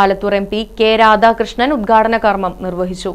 Alathur M P K Radhakrishnan ഉദ്ഘാടന കർമ്മം നിർവഹിച്ചു.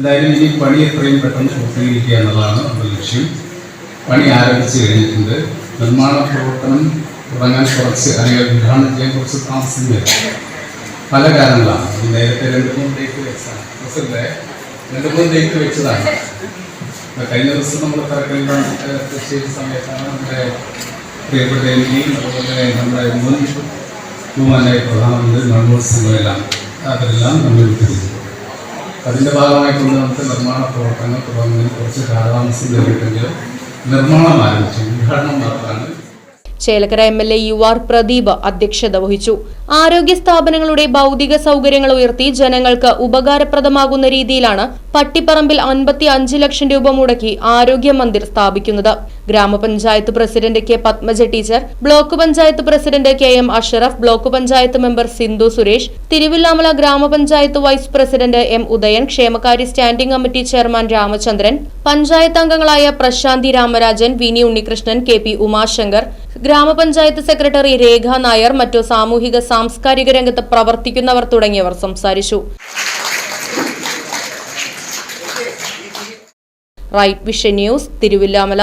എന്തായാലും ഈ പണി എത്രയും പെട്ടെന്ന് പൂർത്തീകരിക്കുക എന്നുള്ളതാണ് നമ്മുടെ ലക്ഷ്യം. പണി ആരംഭിച്ചു കഴിഞ്ഞിട്ടുണ്ട്. നിർമ്മാണ പ്രവർത്തനം തുടങ്ങാൻ കുറച്ച് അല്ലെങ്കിൽ ഉദ്ഘാടനം ചെയ്യാൻ കുറച്ച് താമസം പല കാരണങ്ങളാണ്. നേരത്തെ രണ്ട് മൂന്ന് ഡേറ്റ് വെച്ചതാണ് പ്രസിഡന്റ് രണ്ട് മൂന്ന് ഡേറ്റ് വെച്ചതാണ്. കഴിഞ്ഞ ദിവസം നമ്മൾ തറക്കല്ലിടം ചെയ്ത സമയത്താണ് നമ്മുടെ പ്രിയപ്പെട്ട എം പിയും അതുപോലെ നമ്മുടെ മുൻ ബഹുമാനായ പ്രധാനമന്ത്രി മൻമോഹൻ സിംഗുമെല്ലാം അവരെല്ലാം നമ്മൾ വിട്ടിരുന്നു അതിന്റെ ഭാഗമായിക്കൊണ്ട് നമുക്ക് നിർമ്മാണ പ്രവർത്തനങ്ങൾ തുടങ്ങുന്നതിന് കുറച്ച് കാലതാമസം നേരിട്ടെങ്കിലും നിർമ്മാണം ആരംഭിച്ചു. ഉദ്ഘാടനം നടത്താൻ Chelakkara M L A U R Pradeep അധ്യക്ഷത വഹിച്ചു. ആരോഗ്യ സ്ഥാപനങ്ങളുടെ ഭൗതിക സൗകര്യങ്ങൾ ഉയർത്തി ജനങ്ങൾക്ക് ഉപകാരപ്രദമാകുന്ന രീതിയിലാണ് പട്ടിപ്പറമ്പിൽ അൻപത്തി അഞ്ച് ലക്ഷം രൂപ മുടക്കി ആരോഗ്യ മന്ദിർ സ്ഥാപിക്കുന്നത്. ഗ്രാമപഞ്ചായത്ത് president K Padmaja teacher block panchayat president K M Ashraf block panchayat member Sindhu Suresh Thiruvilwamala ഗ്രാമപഞ്ചായത്ത് വൈസ് പ്രസിഡന്റ് എം ഉദയൻ ക്ഷേമകാര്യ standing committee chairman Ramachandran panchayat അംഗങ്ങളായ പ്രശാന്തി രാമരാജൻ വിനി ഉണ്ണികൃഷ്ണൻ കെ പി ഉമാശങ്കർ ഗ്രാമപഞ്ചായത്ത് സെക്രട്ടറി രേഖ നായർ മറ്റു സാമൂഹിക സാംസ്കാരിക രംഗത്ത് പ്രവർത്തിക്കുന്നവർ തുടങ്ങിയവർ സംസാരിച്ചു. Right vision news Thiruvilwamala.